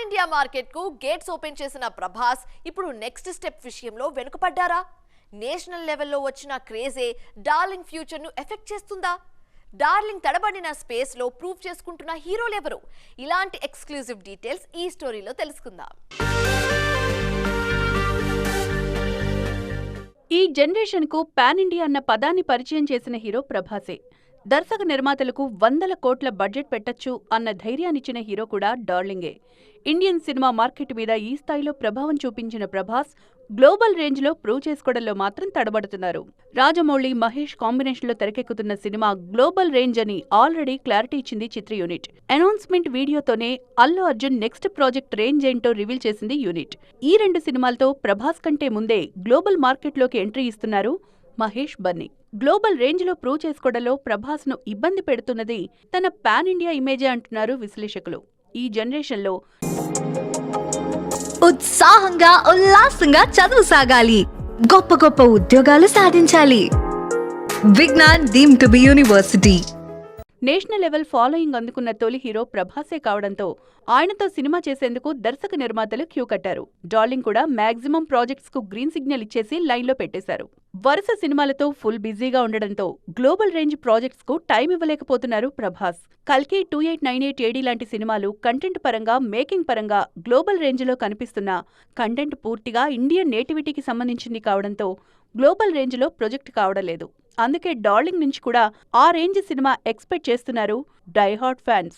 Pan India మార్కెట్కు gates open చేసిన ప్రభాస్ ఇప్పుడు నెక్స్ట్ స్టెప్ విషయంలో వెనుకపడ్డారా నేషనల్ లెవెల్లో వచ్చిన క్రేజే డార్లింగ్ ఫ్యూచర్ను ఎఫెక్ట్ చేస్తుందా? డార్లింగ్ తడబడిన స్పేస్లో ప్రూవ్ చేసుకుంటున్న హీరోలెవరు ఇలాంటి ఎక్స్క్లూజివ్ డీటెయిల్స్ ఈ స్టోరీలో తెలుసుకుందాం. ఈ జనరేషన్కు పాన్ ఇండియా అన్న పదాన్ని పరిచయం చేసిన హీరో ప్రభాసే. దర్శక నిర్మాతలకు వందల కోట్ల బడ్జెట్ పెట్టొచ్చు అన్న ధైర్యాన్నిచ్చిన హీరో కూడా డార్లింగే. ఇండియన్ సినిమా మార్కెట్ మీద ఈ స్థాయిలో ప్రభావం చూపించిన ప్రభాస్ గ్లోబల్ రేంజ్లో ప్రూవ్ చేసుకోవడంలో మాత్రం తడబడుతున్నారు. రాజమౌళి మహేష్ కాంబినేషన్లో తెరకెక్కుతున్న సినిమా గ్లోబల్ రేంజ్ అని ఆల్రెడీ క్లారిటీ ఇచ్చింది చిత్ర unit. Announcement వీడియోతోనే Allu Arjun next project range ఏంటో రివీల్ చేసింది యూనిట్. ఈ రెండు సినిమాలతో ప్రభాస్ కంటే ముందే గ్లోబల్ మార్కెట్లోకి ఎంట్రీ ఇస్తున్నారు మహేష్ బన్నీ. గ్లోబల్ రేంజ్లో ప్రూవ్ చేసుకోవడంలో ప్రభాస్ను ఇబ్బంది పెడుతున్నది తన పాన్ ఇండియా ఇమేజే అంటున్నారు విశ్లేషకులు. ఈ జనరేషన్లో ఉత్సాహంగా ఉల్లాసంగా చదువు సాగాలి. గొప్ప గొప్ప ఉద్యోగాలు సాధించాలి. Vignan deemed to be university. National level following అందుకున్న తొలి హీరో ప్రభాసే కావడంతో ఆయనతో సినిమా చేసేందుకు దర్శక నిర్మాతలు క్యూ కట్టారు. డార్లింగ్ కూడా మాక్సిమం ప్రాజెక్ట్స్కు గ్రీన్ సిగ్నల్ ఇచ్చేసి లైన్లో పెట్టేశారు. వరుస సినిమాలతో ఫుల్ బిజీగా ఉండడంతో గ్లోబల్ రేంజ్ ప్రాజెక్ట్స్కు టైం ఇవ్వలేకపోతున్నారు ప్రభాస్. కల్కి two eight nine eight AD లాంటి సినిమాలు కంటెంట్ పరంగా మేకింగ్ పరంగా గ్లోబల్ రేంజ్లో కనిపిస్తున్న కంటెంట్ పూర్తిగా ఇండియన్ నేటివిటీకి సంబంధించింది కావడంతో గ్లోబల్ రేంజ్లో ప్రొజెక్ట్ కావడం లేదు. అందుకే డార్లింగ్ నుంచి కూడా ఆ రేంజ్ సినిమా ఎక్స్పెక్ట్ చేస్తున్నారు డైహార్ట్ ఫ్యాన్స్.